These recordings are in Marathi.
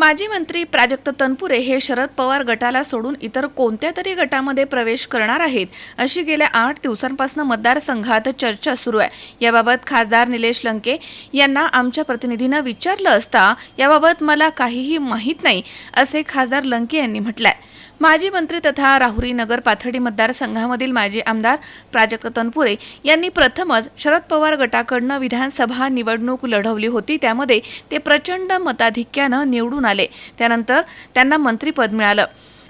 माजी मंत्री प्राजक्त तनपुरे हे शरद पवार गटाला सोडून इतर कोणत्या तरी गटामध्ये प्रवेश करणार आहेत अशी गेल्या आठ दिवसांपासून मतदारसंघात चर्चा सुरू आहे. याबाबत खासदार निलेश लंके यांना आमच्या प्रतिनिधीनं विचारलं असता याबाबत मला काहीही माहीत नाही असे खासदार लंके यांनी म्हटलंय. माजी मंत्री तथा राहुरी नगर पाथर्डी मतदारसंघामधील माजी आमदार प्राजक्त तनपुरे यांनी प्रथमच शरद पवार गटाकडनं विधानसभा निवडणूक लढवली होती. त्यामध्ये ते प्रचंड मताधिक्यानं निवडून आले. त्यानंतर त्यांना मंत्रीपद मिळालं.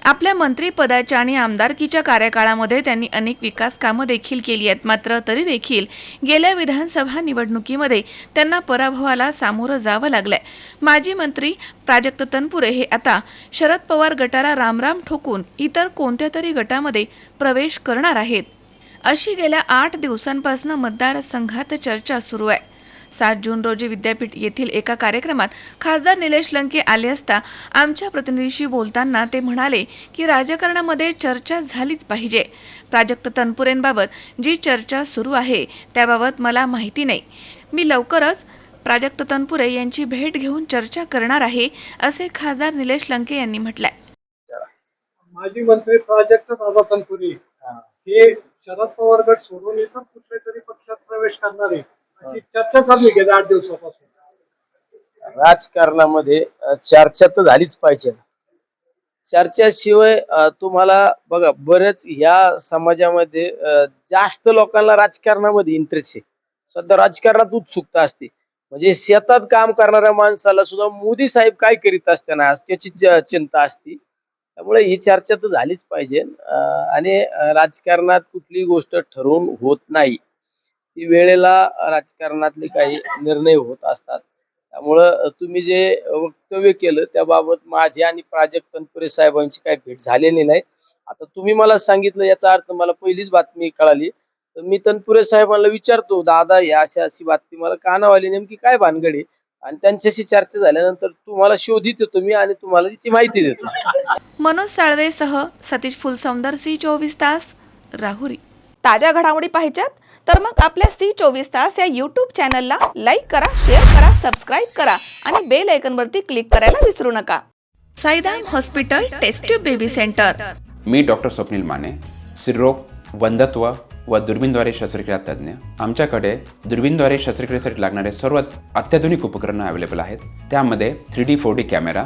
आपल्या मंत्रिपदाच्या आणि आमदारकीच्या कार्यकाळामध्ये त्यांनी अनेक विकास कामं देखील केली आहेत. मात्र तरी देखील गेल्या विधानसभा निवडणुकीमध्ये त्यांना पराभवाला सामोरं जावं लागलंय. माजी मंत्री प्राजक्त तनपुरे हे आता शरद पवार गटाला रामराम ठोकून इतर कोणत्या तरी गटामध्ये प्रवेश करणार आहेत. अशी गेल्या आठ दिवसांपासून मतदारसंघात चर्चा सुरू आहे. सात जून रोजी विद्यापीठ येथील एका कार्यक्रमात खासदार निलेश लंके आले असता आमच्या प्रतिनिधीशी बोलताना ते म्हणाले की राजकारणामध्ये चर्चा झालीच पाहिजे. प्राजक्त तनपुरेंबाबत जी चर्चा सुरू आहे त्याबाबत मला माहिती नाही. मी लवकरच प्राजक्त तनपुरे यांची भेट घेऊन चर्चा करणार आहे असे खासदार निलेश लंके यांनी म्हटलंय. माजी मंत्री प्राजक्त दादा तनपुरे हे शरद पवार गट सोडून इतर कुठल्या तरी पक्षात प्रवेश करणार आहे अशी चर्चा चालू आहे गेल्या आठ दिवसापासून? राजकारणामध्ये अ, चर्चा तर झालीच पाहिजे. चर्चेशिवाय अ, तुम्हाला बघा बरेच या समाजामध्ये अ, जास्त लोकांना राजकारणामध्ये इंटरेस्ट आहे. सध्या राजकारणात उत्सुकता असते. म्हणजे शेतात काम करणाऱ्या माणसाला सुद्धा मोदी साहेब काय करीत असताना त्याची च- चिंता असते. त्यामुळे ही चर्चा तर झालीच पाहिजे. अ, आणि अ, राजकारणात कुठली गोष्ट ठरवून होत नाही. वेळेला राजकारणातले काही निर्णय होत असतात. त्यामुळं तुम्ही जे वक्तव्य केलं त्याबाबत माझी आणि प्राजक्त तनपुरे साहेबांची काही भेट झालेली नाही. आता तुम्ही मला सांगितलं याचा अर्थ मला पहिलीच बातमी कळाली. तर मी तनपुरे साहेबांना विचारतो दादा या अशी अशी बातमी मला कानावाली नेमकी काय भानगड आहे? आणि त्यांच्याशी चर्चा झाल्यानंतर तुम्हाला शोधित येतो मी आणि तुम्हाला तिची माहिती देतो. मनोज साळवेसह सतीश फुलसौंदर सी चोवीस तास राहुरी. ताज्या घडामोडी पाहिजेत. तर मग आपल्या सी चोवीस तास या यूट्यूब चॅनलला लाईक करा शेअर करा सबस्क्राईब करा आणि बेल आयकॉनवरती क्लिक करायला विसरू नका. Saidham hospital test tube baby centre मी डॉक्टर स्वप्नील माने स्त्रीरोग वंधत्व व दुर्बीनद्वारे शस्त्रक्रिया तज्ज्ञ. आमच्याकडे दुर्बीनद्वारे शस्त्रक्रियेसाठी लागणारे सर्व अत्याधुनिक उपकरणं अवेलेबल आहेत. त्यामध्ये three D four D camera